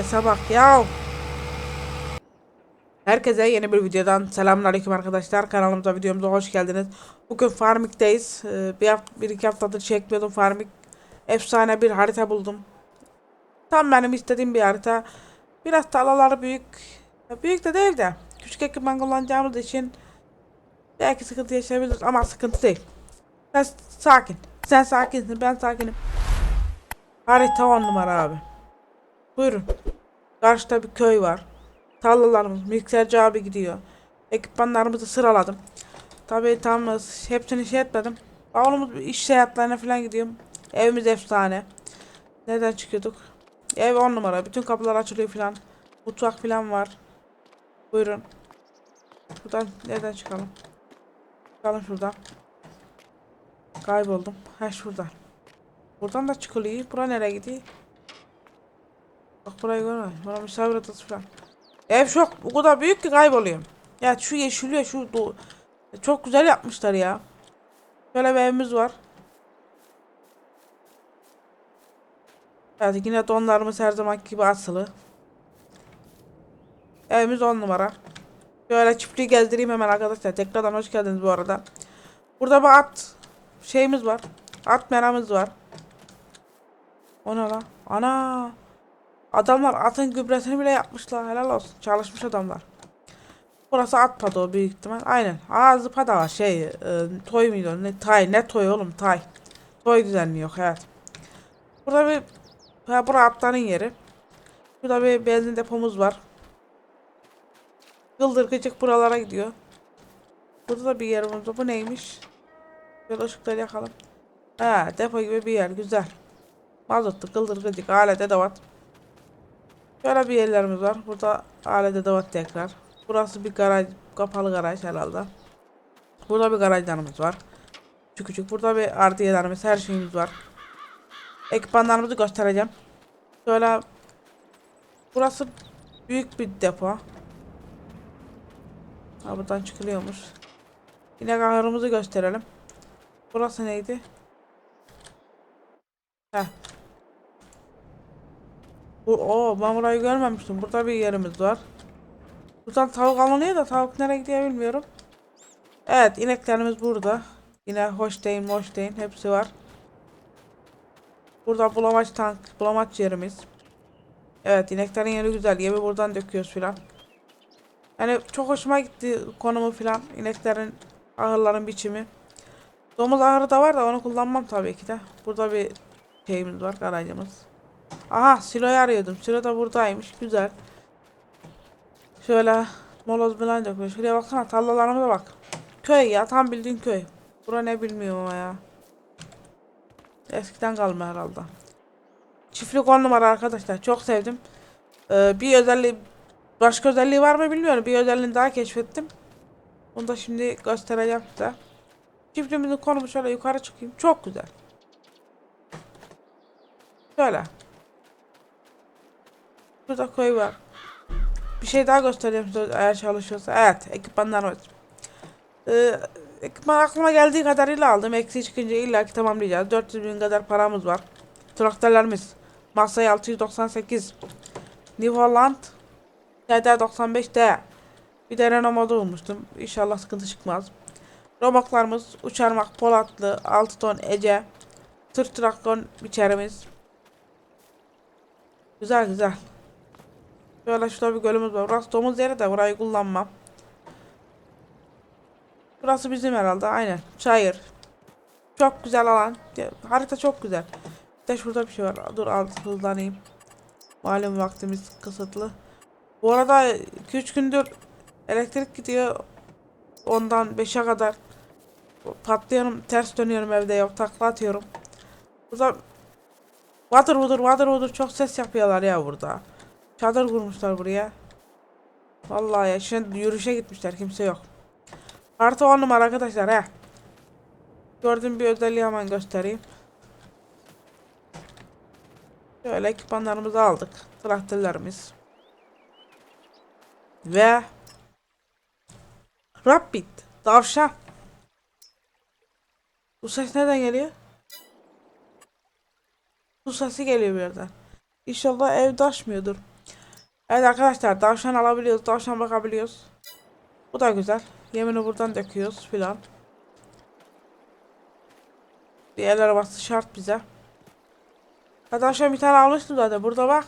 Sese bak ya. Herkese yeni bir videodan selamünaleyküm arkadaşlar. Kanalımıza videomuza hoş geldiniz. Bugün Farmik'teyiz. Ee, bir, bir iki haftadır çekmiyordum Farmik. Efsane bir harita buldum. Tam benim istediğim bir harita. Biraz talaları büyük. Büyük de değil de. Küçük ekipman kullanacağımız için belki sıkıntı yaşayabiliriz ama sıkıntı değil. Sen sakin. Sen sakinsin ben sakinim. Harita on numara abi. Buyurun. Karşıda bir köy var. Tarlalarımız, mikserci abi gidiyor. Ekipmanlarımızı sıraladım. Tabii tam hepsini şey etmedim. Bavulumuz iş seyahatlerine falan gidiyorum. Evimiz efsane. Nereden çıkıyorduk? Ev on numara. Bütün kapılar açılıyor falan. Mutfak falan var. Buyurun. Buradan nereden çıkalım? Çıkalım şuradan. Kayboldum. Ha şuradan. Buradan da çıkılıyor. Bura nereye gidiyor? Bak burayı görme. Bana misafir odası falan. Ev çok o kadar büyük ki kayboluyorum. Ya şu yeşiliyor şu do- çok güzel yapmışlar ya. Şöyle bir evimiz var. Evet yine donlarımız her zaman gibi asılı. Evimiz on numara. Şöyle çiftliği gezdireyim hemen arkadaşlar. Tekrardan hoş geldiniz bu arada. Burada bir at şeyimiz var. At meramız var. O ne lan? Ana! Adamlar atın gübresini bile yapmışlar. Helal olsun. Çalışmış adamlar. Burası at padoğu büyük ihtimal. Aynen. Ağzı pada var. Şey, e, toy muydu? Ne tay? Ne toy oğlum? Tay. Toy düzenliyor. Evet. Burada bir ha, bura atların yeri. Burada bir benzin depomuz var. Gıldır gıcık buralara gidiyor. Burada da bir yerimiz var. Bu neymiş? Şöyle ışıkları yakalım. Ha, depo gibi bir yer. Güzel. Mazotlu, gıldır gıcık, alet edevat. Şöyle bir yerlerimiz var. Burada alet edevat tekrar. Burası bir garaj, kapalı garaj herhalde. Burada bir garajlarımız var. Küçük küçük. Burada bir ardiyelerimiz, her şeyimiz var. Ekipmanlarımızı göstereceğim. Şöyle burası büyük bir depo. Ha buradan çıkılıyormuş. Yine ahırımızı gösterelim. Burası neydi? Heh. Bu, o ben burayı görmemiştim. Burada bir yerimiz var. Buradan tavuk alınıyor da tavuk nereye gidiyor bilmiyorum. Evet ineklerimiz burada. Yine hoş değil hoş değil hepsi var. Burada bulamaç tank, bulamaç yerimiz. Evet ineklerin yeri güzel. Yemi buradan döküyoruz filan. Yani çok hoşuma gitti konumu filan. İneklerin ahırların biçimi. Domuz ahırı da var da onu kullanmam tabii ki de. Burada bir şeyimiz var garajımız. Aha siloyu arıyordum. Silo da buradaymış. Güzel. Şöyle moloz falan döküyor. Şuraya baksana tarlalarımıza bak. Köy ya tam bildiğin köy. Bura ne bilmiyorum ama ya. Eskiden kalma herhalde. Çiftlik on numara arkadaşlar. Çok sevdim. Ee, bir özelliği başka özelliği var mı bilmiyorum. Bir özelliğini daha keşfettim. Onu da şimdi göstereceğim size. Çiftliğimizin konumu şöyle yukarı çıkayım. Çok güzel. Şöyle. Burada koy var. Bir şey daha göstereyim size eğer çalışıyorsa. Evet, ekipmanlarımız. Ee, ekipman aklıma geldiği kadarıyla aldım. Eksiği çıkınca illaki tamamlayacağız. 400 bin kadar paramız var. Traktörlerimiz. Masayı 698. New Holland. TD95D. Bir de Renault modu bulmuştum. İnşallah sıkıntı çıkmaz. Robotlarımız uçarmak Polatlı 6 ton Ece. Tır traktör biçerimiz. Güzel güzel. Şöyle şurada bir gölümüz var. Burası domuz yeri de burayı kullanmam. Burası bizim herhalde aynen. Çayır. Çok güzel alan. Harita çok güzel. Bir de şurada bir şey var. Dur al hızlanayım. Malum vaktimiz kısıtlı. Bu arada 2-3 gündür elektrik gidiyor. Ondan 5'e kadar patlıyorum. Ters dönüyorum evde yok. Takla atıyorum. Burada Vadır vudur vadır vudur çok ses yapıyorlar ya burada. Çadır kurmuşlar buraya. Vallahi ya şimdi yürüyüşe gitmişler kimse yok. Artı 10 numara arkadaşlar he. Gördüğüm bir özelliği hemen göstereyim. Şöyle ekipmanlarımızı aldık. Traktörlerimiz. Ve Rabbit. Tavşan. Bu ses nereden geliyor? Su sesi geliyor bir yerden. İnşallah ev taşmıyordur. Evet arkadaşlar tavşan alabiliyoruz. Tavşan bakabiliyoruz. Bu da güzel. Yemini buradan döküyoruz filan. El arabası şart bize. Ha tavşan bir tane almıştım zaten. Burada bak.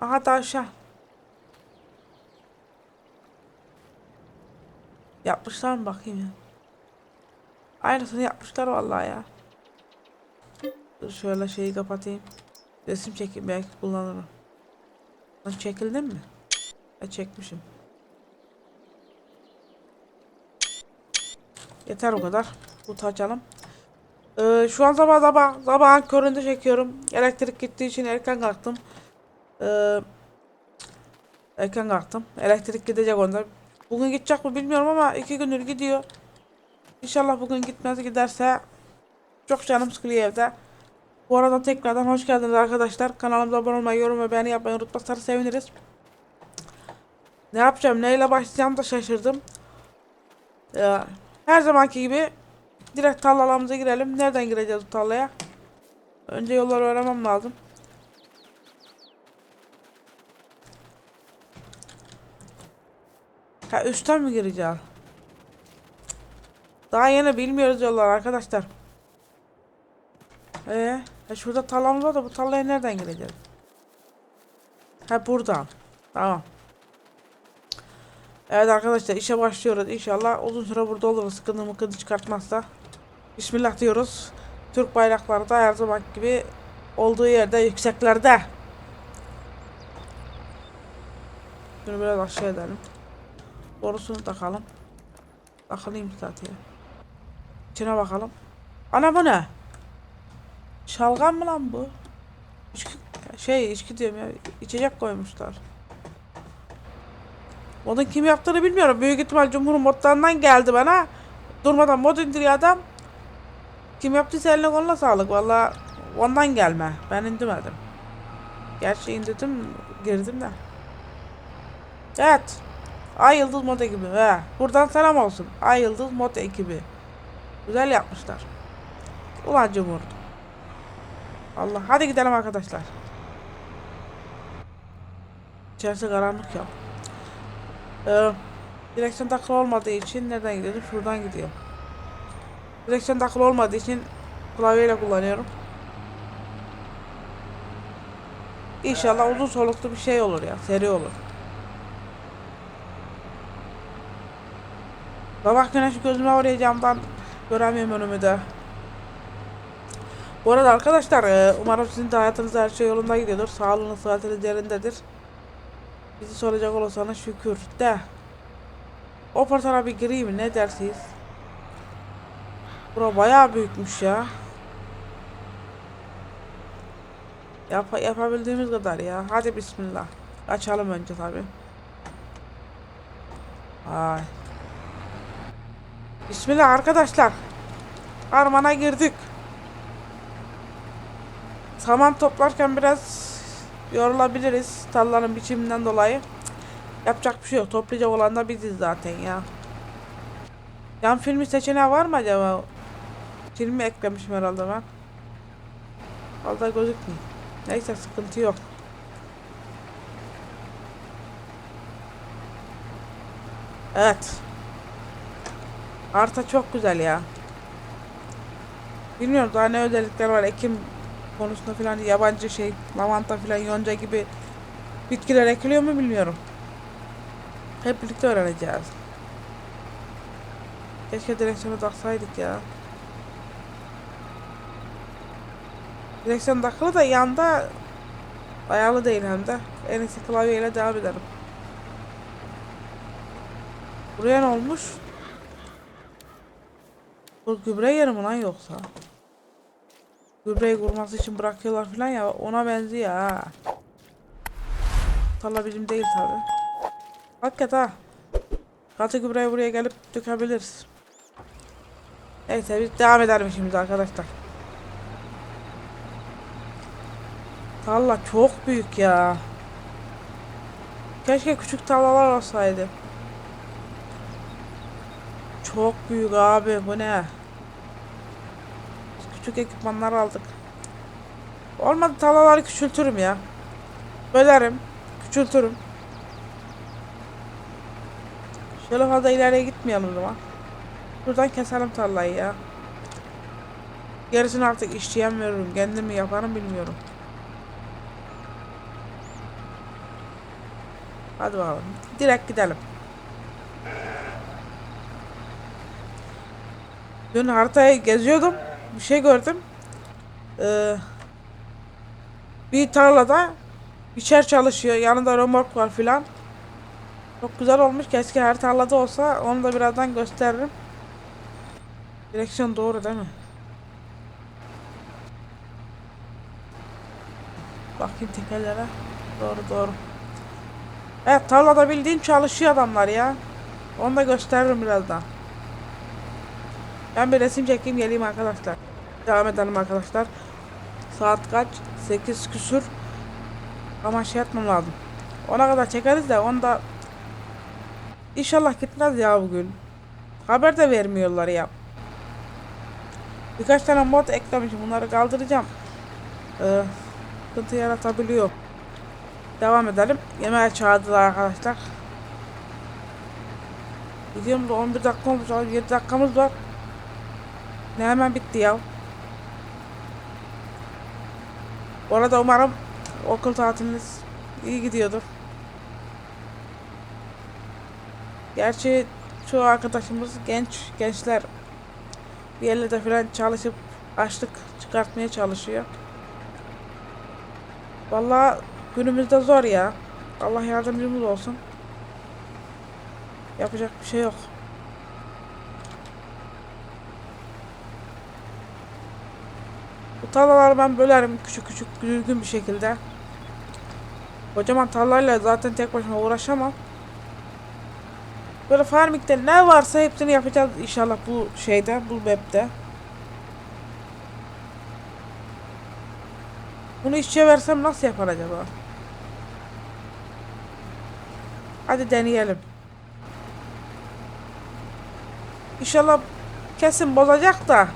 Aha tavşan. Yapmışlar mı bakayım ya. Aynısını yapmışlar vallahi ya. Dur şöyle şeyi kapatayım. Resim çekeyim belki kullanırım. Lan çekildin mi? E çekmişim. Yeter o kadar. Kutu açalım. Ee, şu an sabah sabah sabahın köründe çekiyorum. Elektrik gittiği için erken kalktım. Ee, erken kalktım. Elektrik gidecek onda. Bugün gidecek mi bilmiyorum ama iki gündür gidiyor. İnşallah bugün gitmez giderse çok canım sıkılıyor evde. Bu arada tekrardan hoş geldiniz arkadaşlar. Kanalımıza abone olmayı, yorum ve beğeni yapmayı unutmazsanız seviniriz. Ne yapacağım, neyle başlayacağım da şaşırdım. Ee, her zamanki gibi direkt tarlalarımıza girelim. Nereden gireceğiz bu tarlaya? Önce yolları öğrenmem lazım. Ha üstten mi gireceğiz? Daha yeni bilmiyoruz yollar arkadaşlar. Ee, ha şurada tarlamız var da bu tarlaya nereden gireceğiz? Ha buradan. Tamam. Evet arkadaşlar işe başlıyoruz. İnşallah uzun süre burada oluruz. Sıkıntı mıkıntı çıkartmazsa. Bismillah diyoruz. Türk bayrakları da her zaman gibi olduğu yerde yükseklerde. Bunu biraz aşağı edelim. Borusunu takalım. Takılayım zaten. İçine bakalım. Ana bu ne? Şalgam mı lan bu? İçki, şey içki diyorum ya. içecek koymuşlar. Modun kim yaptığını bilmiyorum. Büyük ihtimal Cumhur modlarından geldi bana. Durmadan mod indiriyor adam. Kim yaptıysa eline koluna sağlık. Valla ondan gelme. Ben indirmedim. Gerçi indirdim, girdim de. Evet. Ay Yıldız mod ekibi. He. Buradan selam olsun. Ay Yıldız mod ekibi. Güzel yapmışlar. Ulan Cumhur. Allah. Hadi gidelim arkadaşlar. İçerisi karanlık ya. Ee, direksiyon takılı olmadığı için nereden gidiyordum? Şuradan gidiyorum. Direksiyon takılı olmadığı için klavyeyle kullanıyorum. İnşallah uzun soluklu bir şey olur ya. Seri olur. Sabah güneşi gözüme oraya camdan göremiyorum önümü de. Bu arada arkadaşlar e, umarım sizin de hayatınızda her şey yolunda gidiyordur. Sağlığınız, sıhhatiniz yerindedir. Bizi soracak olursanız şükür de. Operatör'a bir gireyim ne dersiniz? Bura bayağı büyükmüş ya. Yap yapabildiğimiz kadar ya. Hadi bismillah. Açalım önce tabi. Ay. Bismillah arkadaşlar. Harmana girdik. Saman toplarken biraz yorulabiliriz tarlanın biçiminden dolayı. Yapacak bir şey yok. Toplayacak olan da biziz zaten ya. Yan filmi seçeneği var mı acaba? Filmi eklemişim herhalde ben. Vallahi gözükmüyor. Neyse sıkıntı yok. Evet. Arta çok güzel ya. Bilmiyorum daha ne özellikler var. Ekim konusunda falan yabancı şey, lavanta falan, yonca gibi bitkiler ekiliyor mu bilmiyorum. Hep birlikte öğreneceğiz. Keşke direksiyonu taksaydık ya. Direksiyon takılı da yanda ayarlı değil hem de. En iyisi klavyeyle devam edelim. Buraya ne olmuş? Bu gübre yeri mi lan yoksa? Gübreyi kurması için bırakıyorlar falan ya ona benziyor ha. Tarla bizim değil tabi. Hakikaten ha. Katı gübreyi buraya gelip dökebiliriz. Neyse biz devam edelim şimdi arkadaşlar. Tarla çok büyük ya. Keşke küçük tarlalar olsaydı. Çok büyük abi bu ne? Küçük ekipmanlar aldık. Olmadı tarlaları küçültürüm ya. Bölerim. küçültürüm. Şöyle fazla ileriye gitmeyelim o zaman. Buradan keselim tarlayı ya. Gerisini artık işçiye mi veririm, kendim mi yaparım bilmiyorum. Hadi bakalım. Direkt gidelim. Dün haritayı geziyordum. Bir şey gördüm. Ee, bir tarlada biçer çalışıyor. Yanında römork var filan. Çok güzel olmuş. Keşke her tarlada olsa. Onu da birazdan gösteririm. Direksiyon doğru değil mi? Bakayım tekerlere. Doğru doğru. Evet tarlada bildiğin çalışıyor adamlar ya. Onu da gösteririm birazdan. Ben bir resim çekeyim geleyim arkadaşlar. Devam edelim arkadaşlar. Saat kaç? 8 küsür. Ama şey yapmam lazım. Ona kadar çekeriz de onu da İnşallah gitmez ya bugün. Haber de vermiyorlar ya. Birkaç tane mod eklemişim. Bunları kaldıracağım. Ee, sıkıntı yaratabiliyor. Devam edelim. Yemeğe çağırdılar arkadaşlar. Gidiyorum da 11 dakika olmuş. abi, 7 dakikamız var. Ne hemen bitti ya. Bu arada umarım okul tatiliniz iyi gidiyordur. Gerçi çoğu arkadaşımız genç gençler bir yerlerde falan çalışıp açlık çıkartmaya çalışıyor. Vallahi günümüzde zor ya. Allah yardımcımız olsun. Yapacak bir şey yok. Tarlaları ben bölerim küçük küçük düzgün bir şekilde. Kocaman tarlayla zaten tek başıma uğraşamam. Böyle farming'de ne varsa hepsini yapacağız inşallah bu şeyde, bu webde. Bunu işçiye versem nasıl yapar acaba? Hadi deneyelim. İnşallah kesin bozacak da.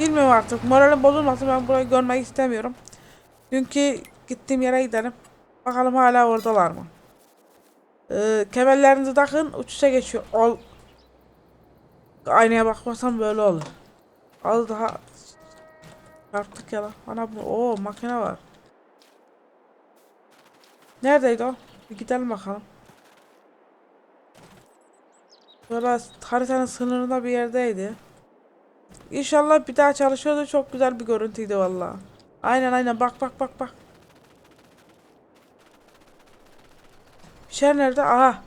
Bilmiyorum artık. Moralim bozulmasın. Ben burayı görmek istemiyorum. Dünkü gittiğim yere gidelim. Bakalım hala oradalar mı? Ee, kemerlerinizi takın. Uçuşa geçiyor. Ol. Aynaya bakmasam böyle olur. Az daha çarptık ya lan. Ana bu. Makine var. Neredeydi o? Bir gidelim bakalım. Böyle haritanın sınırında bir yerdeydi. İnşallah bir daha çalışıyordu. Çok güzel bir görüntüydü valla. Aynen aynen bak bak bak bak. Şey nerede? Aha.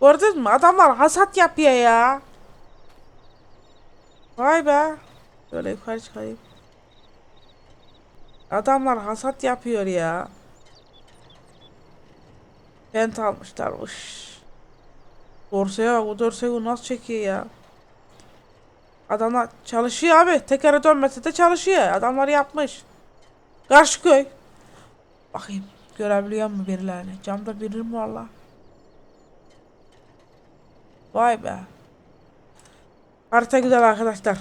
Gördünüz mü? Adamlar hasat yapıyor ya. Vay be. Böyle yukarı çıkayım. Adamlar hasat yapıyor ya. Pent almışlar. Uş. Dorsaya bak. O dorsayı nasıl çekiyor ya. Adamlar çalışıyor abi. Tekere dönmese de çalışıyor. Adamlar yapmış. Karşı köy. Bakayım. Görebiliyor mu birilerini? Camda biri mi var lan? Vay be. Harita güzel arkadaşlar.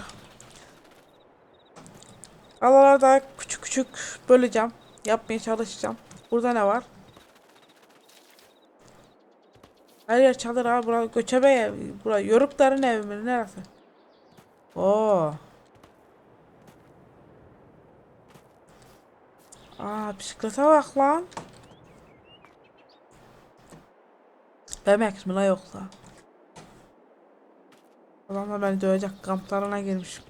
Alaları daha küçük küçük böleceğim. Yapmaya çalışacağım. Burada ne var? Her yer çadır abi. Burası göçebe ev. Burası Yorukların evi mi? Neresi? Oo. Aa bisiklete bak lan. BMX mi la yoksa? Adamlar beni dövecek kamplarına girmiş.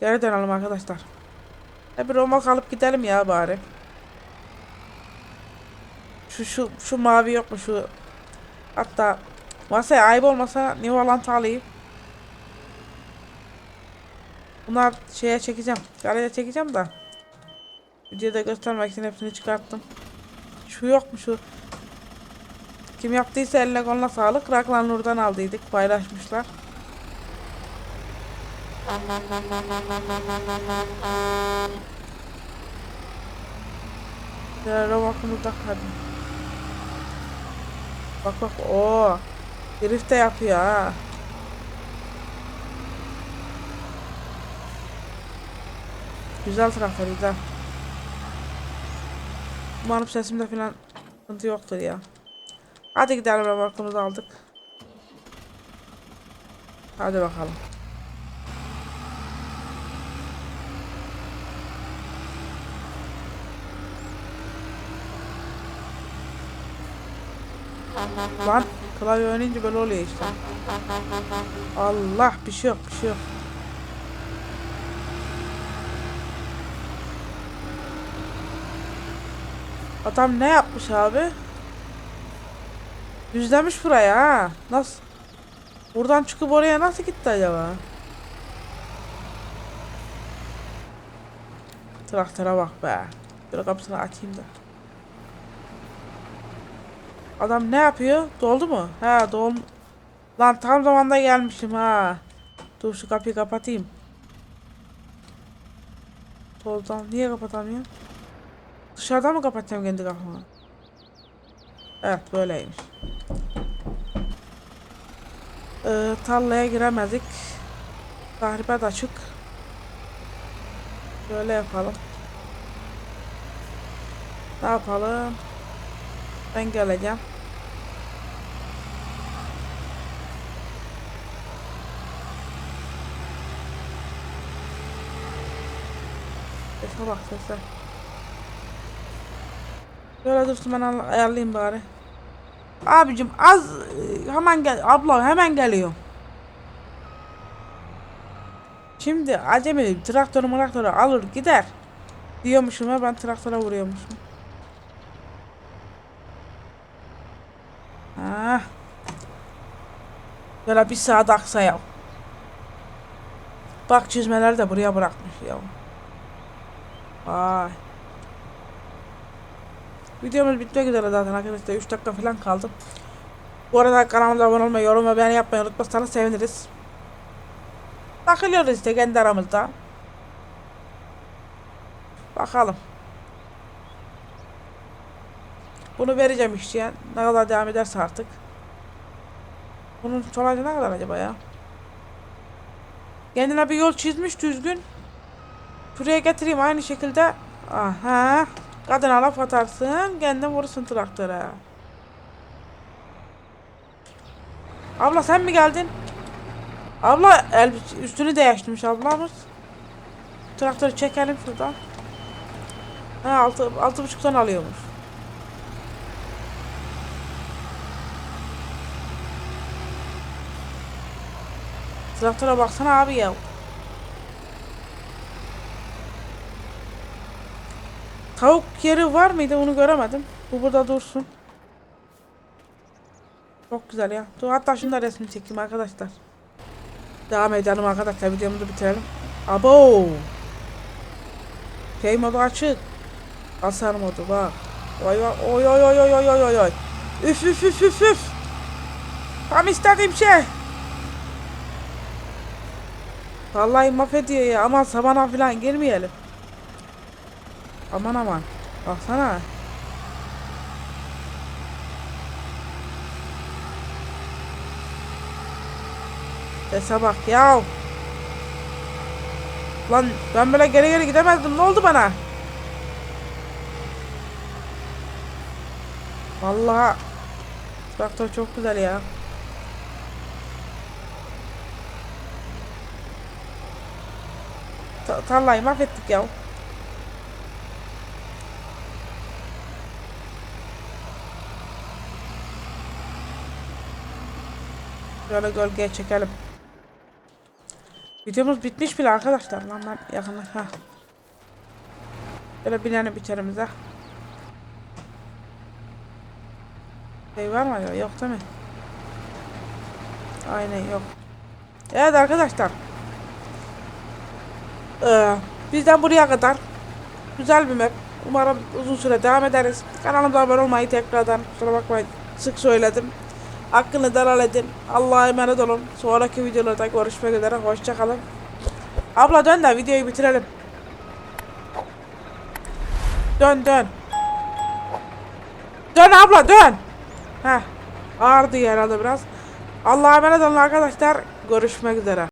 Geri dönelim arkadaşlar. E bir romak alıp gidelim ya bari. Şu şu şu mavi yok mu şu? Hatta masaya ayıp olmasa New Holland alayım. Bunlar şeye çekeceğim. Galeye çekeceğim da. Videoda göstermek için hepsini çıkarttım. Şu yok mu şu? Kim yaptıysa eline koluna sağlık. Raklan Nur'dan aldıydık. Paylaşmışlar. Ya bakımı da hadi. Bak bak o. Drift de yapıyor ha. Güzel traktör güzel. Umarım sesimde falan sıkıntı yoktur ya. Hadi gidelim remorkumuzu aldık. Hadi bakalım. Lan klavye oynayınca böyle oluyor işte. Allah bir şey yok bir şey yok. Adam ne yapmış abi? Düzlemiş buraya ha. Nasıl? Buradan çıkıp oraya nasıl gitti acaba? Traktöre bak be. Bir kapısını açayım da. Adam ne yapıyor? Doldu mu? Ha dol. Lan tam zamanda gelmişim ha. Dur şu kapıyı kapatayım. Doldu. Niye kapatamıyorum? Dışarıdan mı kapatacağım kendi kafamı? Evet böyleymiş. Ee, tarlaya giremedik. Tahribat açık. Böyle yapalım. Ne yapalım? Ben geleceğim. Sese bak sese. Böyle dursun ben ayarlayayım bari. Abicim az e, hemen gel abla hemen geliyor. Şimdi acemi traktörü traktörü alır gider. Diyormuşum ya ben traktöre vuruyormuşum. Ha. Böyle bir saat aksa ya. Bak çizmeleri de buraya bırakmış ya. Vay. Videomuz bitmek üzere zaten arkadaşlar 3 dakika falan kaldı. Bu arada kanalıma abone olmayı, yorum ve beğeni yapmayı unutmazsanız seviniriz. Takılıyoruz işte kendi aramızda. Bakalım. Bunu vereceğim işçiye. Ne kadar devam ederse artık. Bunun sonucu ne kadar acaba ya? Kendine bir yol çizmiş düzgün. Şuraya getireyim aynı şekilde. Aha. Kadına laf atarsın, kendin vurursun traktöre. Abla sen mi geldin? Abla el üstünü değiştirmiş ablamız. Traktörü çekelim şuradan. Ha altı, altı buçuktan alıyormuş. Traktöre baksana abi ya. Tavuk yeri var mıydı onu göremedim. Bu burada dursun. Çok güzel ya. Dur hatta şunu da resmini çekeyim arkadaşlar. Devam edelim arkadaşlar videomuzu bitirelim. Abo. Şey modu açık. Hasar modu bak. Vay oy oy oy oy oy oy oy oy. Üf üf üf üf üf. Tam istediğim şey. Vallahi mahvediyor ya. Aman sabana falan girmeyelim. Aman aman. Baksana. Sese bak ya. Lan ben böyle geri geri gidemezdim. Ne oldu bana? Vallahi traktör çok güzel ya. Ta tarlayı mahvettik ya. Şöyle gölgeye çekelim. Videomuz bitmiş bile arkadaşlar. Lan ben yakınlık. Ha. Böyle binelim içerimize. Şey var mı? Yok değil mi? Aynen yok. Evet arkadaşlar. Ee, bizden buraya kadar güzel bir map. Umarım uzun süre devam ederiz. Kanalımıza abone olmayı tekrardan kusura bakmayın sık söyledim. Hakkını helal edin. Allah'a emanet olun. Sonraki videolarda görüşmek üzere. Hoşçakalın. Abla dön de videoyu bitirelim. Dön dön. Dön abla dön. Heh. Ağırdı herhalde biraz. Allah'a emanet olun arkadaşlar. Görüşmek üzere.